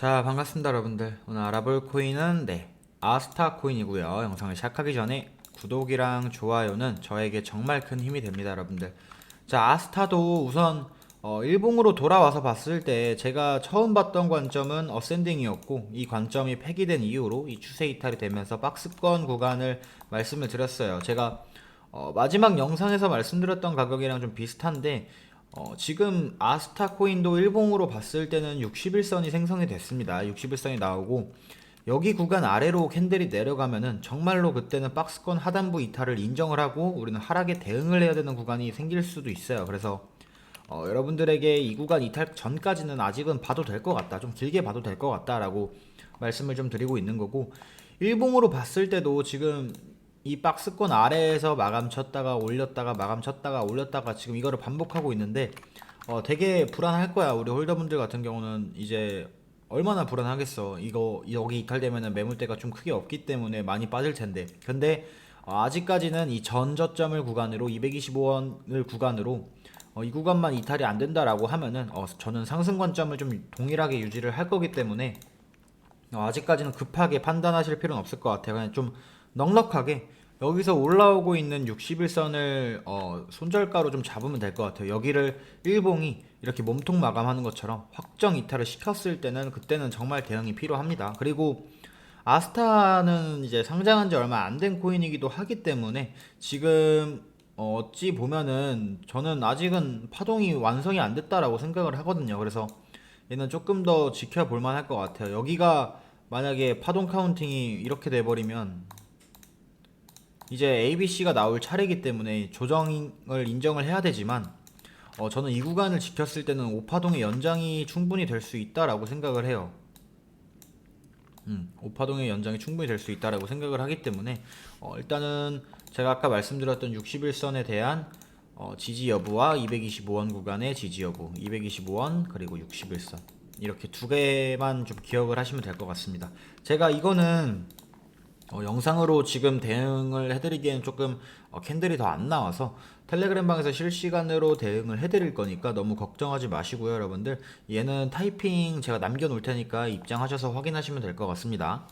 자 반갑습니다 여러분들. 오늘 알아볼 코인은 네 아스타 코인이고요. 영상을 시작하기 전에 구독이랑 좋아요는 저에게 정말 큰 힘이 됩니다 여러분들. 자 아스타도 우선 어, 일봉으로 돌아와서 봤을 때 제가 처음 봤던 관점은 어센딩이었고 이 관점이 폐기된 이후로 이 추세 이탈이 되면서 박스권 구간을 말씀을 드렸어요. 제가 어, 마지막 영상에서 말씀드렸던 가격이랑 좀 비슷한데 어, 지금 아스타 코인도 일봉으로 봤을 때는 61선이 생성이 됐습니다. 61선이 나오고 여기 구간 아래로 캔들이 내려가면은 정말로 그때는 박스권 하단부 이탈을 인정을 하고 우리는 하락에 대응을 해야 되는 구간이 생길 수도 있어요. 그래서 어, 여러분들에게 이 구간 이탈 전까지는 아직은 봐도 될 것 같다. 좀 길게 봐도 될 것 같다라고 말씀을 좀 드리고 있는 거고 일봉으로 봤을 때도 지금 이 박스권 아래에서 마감 쳤다가 올렸다가 마감 쳤다가 올렸다가 지금 이거를 반복하고 있는데 어 되게 불안할 거야. 우리 홀더분들 같은 경우는 이제 얼마나 불안하겠어. 이거 여기 이탈되면은 매물대가 좀 크게 없기 때문에 많이 빠질 텐데. 근데 어, 아직까지는 이 전저점을 구간으로 225원을 구간으로 어, 이 구간만 이탈이 안 된다라고 하면은 어, 저는 상승 관점을 좀 동일하게 유지를 할 거기 때문에 어, 아직까지는 급하게 판단하실 필요는 없을 것 같아요. 그냥 좀 넉넉하게 여기서 올라오고 있는 61선을 어, 손절가로 좀 잡으면 될 것 같아요. 여기를 일봉이 이렇게 몸통 마감하는 것처럼 확정 이탈을 시켰을 때는 그때는 정말 대응이 필요합니다. 그리고 아스타는 이제 상장한 지 얼마 안 된 코인이기도 하기 때문에 지금 어, 어찌 보면은 저는 아직은 파동이 완성이 안 됐다라고 생각을 하거든요. 그래서 얘는 조금 더 지켜볼 만할 것 같아요. 여기가 만약에 파동 카운팅이 이렇게 돼버리면 이제 ABC가 나올 차례이기 때문에 조정을 인정을 해야 되지만 어, 저는 이 구간을 지켰을 때는 5파동의 연장이 충분히 될 수 있다라고 생각을 해요. 음, 5파동의 연장이 충분히 될 수 있다라고 생각을 하기 때문에 어, 일단은 제가 아까 말씀드렸던 61선에 대한 어, 지지 여부와 225원 구간의 지지 여부, 225원 그리고 61선 이렇게 두 개만 좀 기억을 하시면 될 것 같습니다. 제가 이거는 어, 영상으로 지금 대응을 해드리기엔 조금 어, 캔들이 더 안 나와서 텔레그램 방에서 실시간으로 대응을 해드릴 거니까 너무 걱정하지 마시고요, 여러분들. 얘는 타이핑 제가 남겨놓을 테니까 입장하셔서 확인하시면 될 것 같습니다.